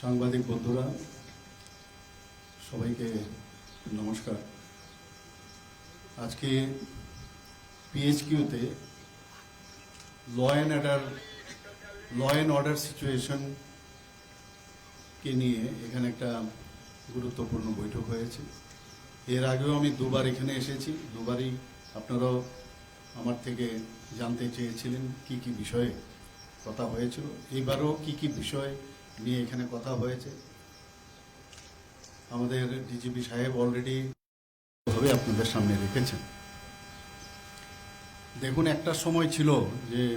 সাংবাদিক বন্ধুরা, সবাইকে নমস্কার। আজকে পিএইচকিউতে law and order law and order সিচুয়েশনকে নিয়ে এখানে একটা গুরুত্বপূর্ণ বৈঠক হয়েছে। এর আগেও আমি দুবার এখানে এসেছি, দুবারই আপনারাও আমার থেকে জানতে চেয়েছিলেন কি কি বিষয়ে কথা হয়েছিল। এইবারও কি কি বিষয় নিয়ে এখানে কথা হয়েছে? আমাদের ডিজিপি সাহেব অলরেডি ভাবে আপনাদের সামনে রেখেছেন। দেখুন, একটা সময় ছিল যে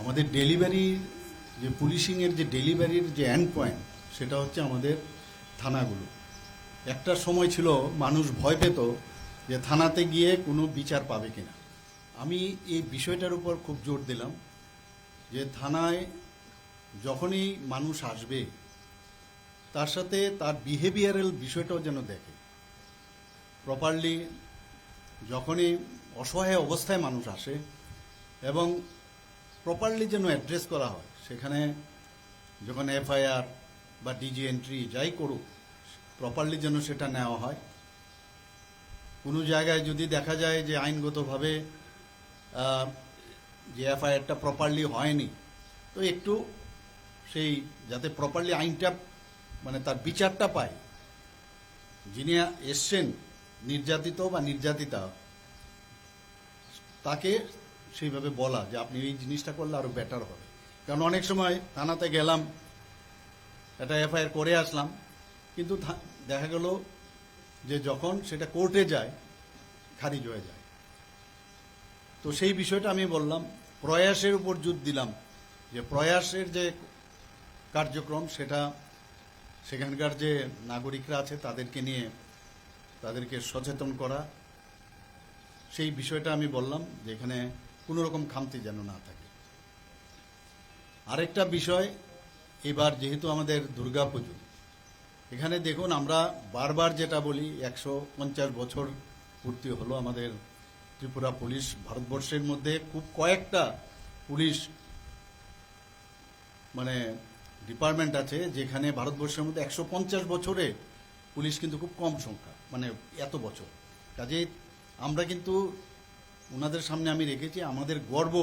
আমাদের ডেলিভারি যে পুলিশিংয়ের যে ডেলিভারির যে এন্ড পয়েন্ট সেটা হচ্ছে আমাদের থানাগুলো। একটা সময় ছিল মানুষ ভয় পেত যে থানাতে গিয়ে কোনো বিচার পাবে কিনা। আমি এই বিষয়টার উপর খুব জোর দিলাম যে থানায় যখনই মানুষ আসবে, তার সাথে তার বিহেভিয়ারাল বিষয়টাও যেন দেখে। প্রপারলি যখনই অসহায় অবস্থায় মানুষ আসে এবং প্রপারলি যেন অ্যাড্রেস করা হয়, সেখানে যখন এফআইআর বা ডিজি এন্ট্রি যাই করুক প্রপারলি যেন সেটা নেওয়া হয়। কোনো জায়গায় যদি দেখা যায় যে আইনগতভাবে যে এফআইআরটা প্রপারলি হয়নি, তো একটু সেই যাতে প্রপারলি আইনটা মানে তার বিচারটা পায়। যিনি এসছেন, নির্যাতিত বা নির্যাতিতা, তাকে সেইভাবে বলা যে আপনি এই জিনিসটা করলে আরও বেটার হবে। কারণ অনেক সময় থানাতে গেলাম, একটা এফআইআর করে আসলাম, কিন্তু দেখা গেল যে যখন সেটা কোর্টে যায়, খারিজ হয়ে যায়। তো সেই বিষয়টা আমি বললাম, প্রয়াসের উপর জোর দিলাম যে প্রয়াসের যে কার্যক্রম, সেটা সেখানকার যে নাগরিকরা আছে, তাদেরকে নিয়ে, তাদেরকে সচেতন করা। সেই বিষয়টা আমি বললাম যে এখানে কোনো রকম খামতি যেন না থাকে। আরেকটা বিষয়, এবার যেহেতু আমাদের দুর্গাপুজো এখানে দেখুন, আমরা বারবার যেটা বলি, একশো পঞ্চাশ বছর পূর্তি হলো আমাদের ত্রিপুরা পুলিশ ভারতবর্ষের মধ্যে। খুব কয়েকটা পুলিশ মানে ডিপার্টমেন্ট আছে, যেখানে ভারতবর্ষের মধ্যে একশো পঞ্চাশ বছরে পুলিশ কিন্তু খুব কম সংখ্যা মানে এত বছর। কাজে আমরা কিন্তু ওনাদের সামনে আমি রেখেছি, আমাদের গর্ব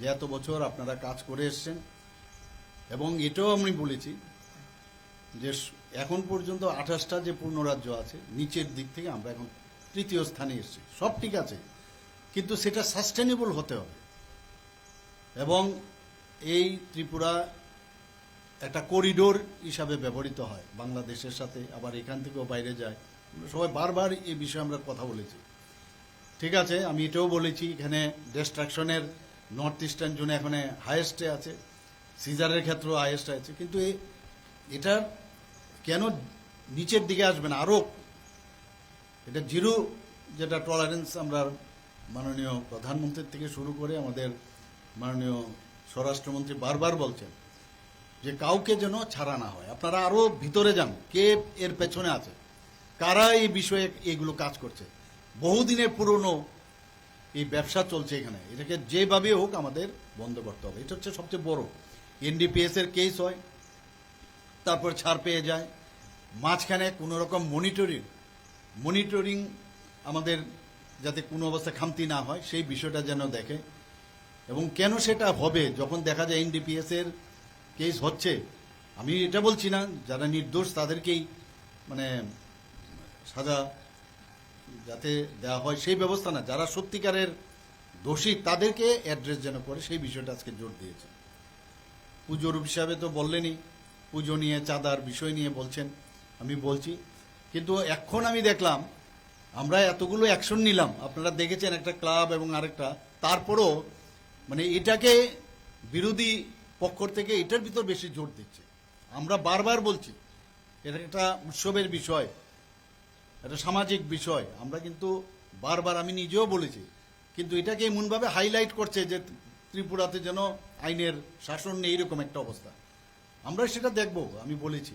যে এত বছর আপনারা কাজ করে এসছেন। এবং এটাও আমি বলেছি যে এখন পর্যন্ত আঠাশটা যে পূর্ণরাজ্য আছে, নিচের দিক থেকে আমরা এখন তৃতীয় স্থানে এসেছি। সব ঠিক আছে, কিন্তু সেটা সাস্টেনেবল হতে হবে। এবং এই ত্রিপুরা একটা করিডোর হিসাবে ব্যবহৃত হয়, বাংলাদেশের সাথে, আবার এখান থেকেও বাইরে যায়। সবাই বারবার এই বিষয়ে আমরা কথা বলেছি। ঠিক আছে, আমি এটাও বলেছি, এখানে ডিস্ট্রাকশনের নর্থ ইস্টার্ন জোনে এখানে হায়েস্টে আছে সিজারের ক্ষেত্রেও হাইয়েস্ট আছে, কিন্তু এ- এটা কেন নিচের দিকে আসবে না? আরও এটা জিরো যেটা টলারেন্স আমরা মাননীয় প্রধানমন্ত্রীর থেকে শুরু করে আমাদের মাননীয় স্বরাষ্ট্রমন্ত্রী বারবার বলছেন যে কাউকে যেন ছাড়া না হয়। আপনারা আরও ভিতরে যান, কে এর পেছনে আছে? কারা এই বিষয়ে এগুলো কাজ করছে? বহুদিনের পুরনো এই ব্যবসা চলছে এখানে। এটাকে যেভাবে হোক আমাদের বন্ধ করতে হবে। এটা হচ্ছে সবচেয়ে বড়। এনডিপিএস এর কেস হয়। তারপর ছাড় পেয়ে যায়। মাঝখানে কোনো রকম মনিটরিং মনিটরিং আমাদের যাতে কোনো অবস্থা খামতি না হয়, সেই বিষয়টা যেন দেখে। এবং কেন সেটা হবে, যখন দেখা যায় এনডিপিএস এর কেস হচ্ছে, আমি এটা বলছি না, যারা নির্দোষ তাদেরকেই মানে সাজা যাতে দেওয়া হয়, সেই ব্যবস্থা না। যারা সত্যিকারের দোষী তাদেরকে অ্যাড্রেস যেন করে, সেই বিষয়টা আজকে জোর দিয়েছে। পুজোর হিসাবে তো বললেনই পুজো নিয়ে, চাঁদার বিষয় নিয়ে বলছেন, আমি বলছি। কিন্তু এখন আমি দেখলাম, আমরা এতগুলো অ্যাকশন নিলাম। আপনারা দেখেছেন একটা ক্লাব এবং আরেকটা। তারপরও মানে এটাকে বিরোধী পক্ষ থেকে এটার ভিতর বেশি জোর দিচ্ছে। আমরা বারবার বলছি, এটা একটা উৎসবের বিষয়, এটা সামাজিক বিষয়। আমরা কিন্তু বারবার, আমি নিজেও বলেছি, কিন্তু এটাকে এমনভাবে হাইলাইট করছে যে ত্রিপুরাতে যেন আইনের শাসন নেই এরকম একটা অবস্থা। আমরা সেটা দেখব, আমি বলেছি।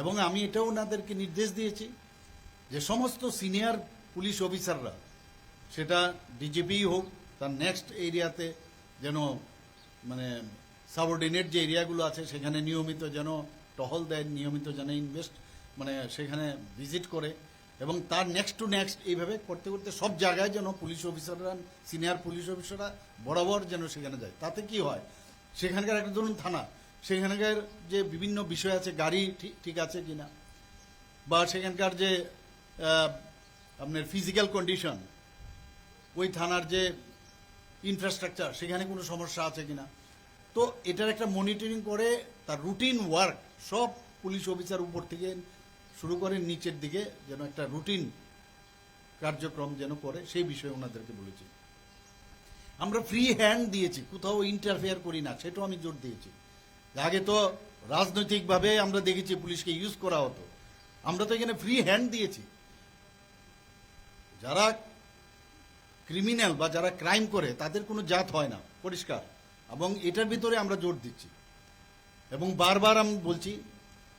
এবং আমি এটাও ওনাদেরকে নির্দেশ দিয়েছি যে সমস্ত সিনিয়র পুলিশ অফিসাররা, সেটা ডিজিপি হোক, তার নেক্সট এরিয়াতে যেন মানে সাবঅর্ডিনেট যে এরিয়াগুলো আছে, সেখানে নিয়মিত যেন টহল দেয়, নিয়মিত যেন ইনভেস্ট মানে সেখানে ভিজিট করে, এবং তার নেক্সট টু নেক্সট এইভাবে করতে করতে সব জায়গায় যেন পুলিশ অফিসাররা, সিনিয়র পুলিশ অফিসাররা বরাবর যেন সেখানে যায়। তাতে কি হয়? সেখানকার একটা ধরুন থানা সেখানকার যে বিভিন্ন বিষয় আছে, গাড়ি ঠিক- আছে কিনা? বা সেখানকার যে আপনার ফিজিক্যাল কন্ডিশন ওই থানার যে ইনফ্রাস্ট্রাকচার সেখানে কোনো সমস্যা আছে কিনা? তো এটার একটা মনিটরিং করে, তার রুটিন ওয়ার্ক সব পুলিশ অফিসার উপর থেকে শুরু করে নিচের দিকে যেন একটা রুটিন কার্যক্রম যেন করে, সেই বিষয়ে ওনাদেরকে বলেছি। আমরা ফ্রি হ্যান্ড দিয়েছি, কোথাও ইন্টারফেয়ার করি না, সেটাও আমি জোর দিয়েছি। আগে তো রাজনৈতিকভাবে আমরা দেখেছি পুলিশকে ইউজ করা হতো। আমরা তো এখানে ফ্রি হ্যান্ড দিয়েছি। যারা ক্রিমিনাল বা যারা ক্রাইম করে, তাদের কোনো জাত হয় না, পরিষ্কার। এবং এটার ভিতরে আমরা জোর দিচ্ছি। এবং বারবার আমি বলছি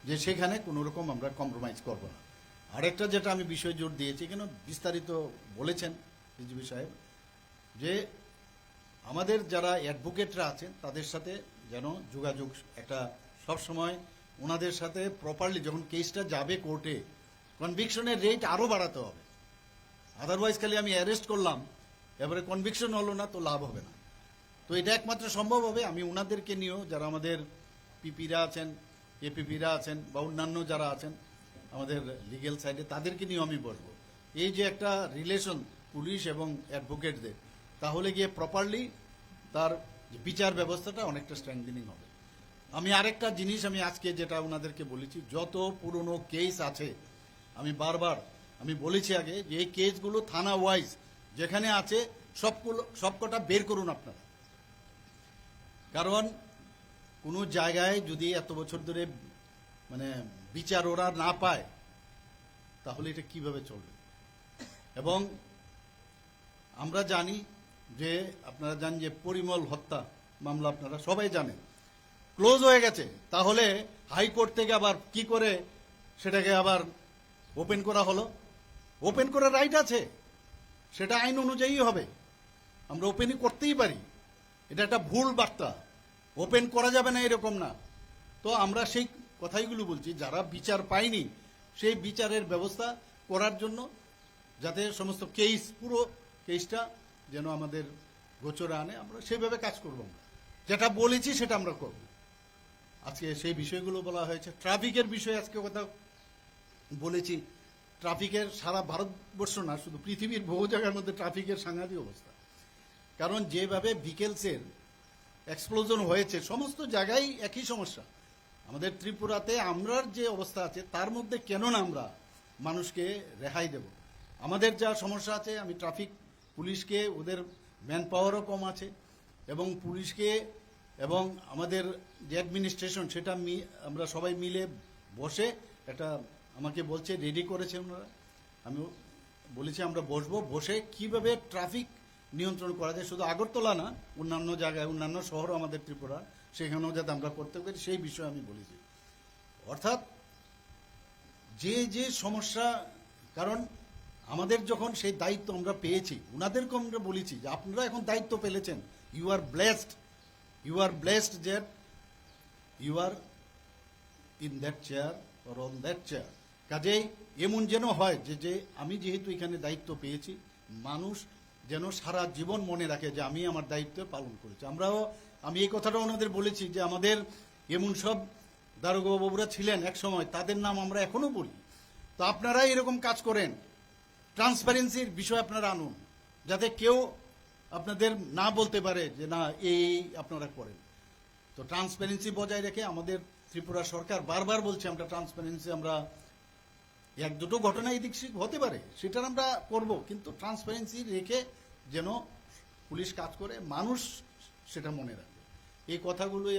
যে সেখানে কোনো রকম আমরা কম্প্রোমাইজ করব না। আরেকটা যেটা আমি বিষয় জোর দিয়েছি কেন বিস্তারিত বলেছেন ডিজিপি সাহেব, যে আমাদের যারা অ্যাডভোকেটরা আছেন, তাদের সাথে যেন যোগাযোগ একটা সব সময় ওনাদের সাথে প্রপারলি যখন কেসটা যাবে কোর্টে কনভিকশনের রেট আরও বাড়াতে হবে। আদারওয়াইজ খালি আমি অ্যারেস্ট করলাম, এবারে কনভিকশন হলো না, তো লাভ হবে না। তো এটা একমাত্র সম্ভব হবে, আমি ওনাদেরকে নিয়েও, যারা আমাদের পিপিরা আছেন এপিপিরা আছেন, বা অন্যান্য যারা আছেন, আমাদের লিগেল সাইডে তাদেরকে নিয়েও আমি বসবো এই যে একটা রিলেশন পুলিশ এবং অ্যাডভোকেটদের তাহলে গিয়ে প্রপারলি তার যে বিচার ব্যবস্থাটা অনেকটা স্ট্রেংথেনিং হবে। আমি আরেকটা জিনিস আমি আজকে যেটা ওনাদেরকে বলেছি, যত পুরনো কেস আছে, আমি বারবার, আমি বলেছি আগে যে এই কেসগুলো থানা ওয়াইজ যেখানে আছে, সবগুলো, সবকটা বের করুন আপনারা। কারণ কোনো জায়গায় যদি এত বছর ধরে মানে বিচার ওরা না পায়, তাহলে এটা কীভাবে চলবে? এবং আমরা জানি যে আপনারা জান যে পরিমল হত্যা মামলা আপনারা সবাই জানেন। ক্লোজ হয়ে গেছে। তাহলে হাইকোর্ট থেকে আবার কি করে সেটাকে আবার ওপেন করা হলো? ওপেন করার রাইট আছে। সেটা আইন অনুযায়ী হবে। আমরা ওপেনই করতেই পারি। এটা একটা ভুল বার্তা। ওপেন করা যাবে না এরকম না। তো আমরা সেই কথাইগুলো বলছি, যারা বিচার পায়নি, সেই বিচারের ব্যবস্থা করার জন্য যাতে সমস্ত কেস পুরো কেসটা যেন আমাদের গোচরে আনে, আমরা সেইভাবে কাজ করব আমরা। যেটা বলেছি সেটা আমরা করব। আজকে সেই বিষয়গুলো বলা হয়েছে। ট্রাফিকের বিষয়ে আজকে কথা বলেছি। ট্রাফিকের সারা ভারতবর্ষ না, শুধু পৃথিবীর বহু জায়গার মধ্যে ট্রাফিকের সাংঘাতিক অবস্থা। কারণ যেভাবে ভিকেলসের এক্সপ্লোজন হয়েছে, সমস্ত জায়গায় একই সমস্যা। আমাদের ত্রিপুরাতে আমরার যে অবস্থা আছে, তার মধ্যে কেন না আমরা মানুষকে রেহাই দেব? আমাদের যা সমস্যা আছে, আমি ট্রাফিক পুলিশকে ওদের ম্যান পাওয়ারও কম আছে এবং পুলিশকে এবং আমাদের যে অ্যাডমিনিস্ট্রেশন সেটা আমরা সবাই মিলে বসে একটা আমাকে বলছে রেডি করেছে ওনারা। আমি বলেছি, আমরা বসবো। বসে কীভাবে ট্রাফিক নিয়ন্ত্রণ করা যায়? শুধু আগরতলা না, অন্যান্য জায়গায়, অন্যান্য শহর আমাদের ত্রিপুরা, সেখানেও যাতে আমরা করতে পারি, সেই বিষয়ে আমি বলেছি। অর্থাৎ যে যে সমস্যা, কারণ আমাদের যখন সেই দায়িত্ব আমরা পেয়েছি ওনাদেরকে আমরা বলেছি যে আপনারা এখন দায়িত্ব পেলেছেন you are blessed you are blessed যে you are in that chair or on that chair কাজেই এমন যেন হয় যে যে আমি যেহেতু এখানে দায়িত্ব পেয়েছি, মানুষ যেন সারা জীবন মনে রাখে যে আমি আমার দায়িত্ব পালন করেছি। আমরাও, আমি এই কথাটা ওনাদের বলেছি যে আমাদের এমন সব দারোগা বাবুরা ছিলেন এক সময় তাদের নাম আমরা এখনও বলি। তো আপনারা এরকম কাজ করেন। ট্রান্সপারেন্সির বিষয় আপনারা আনুন, যাতে কেউ আপনাদের না বলতে পারে যে না, এই আপনারা করেন। তো ট্রান্সপারেন্সি বজায় রেখে আমাদের ত্রিপুরা সরকার বারবার বলছে, আমরা ট্রান্সপারেন্সি আমরা এক দুটো ঘটনা এদিক হতে পারে সেটা আমরা করব, কিন্তু ট্রান্সপারেন্সি রেখে যেন পুলিশ কাজ করে, মানুষ সেটা মনে রাখবে এই কথাগুলোই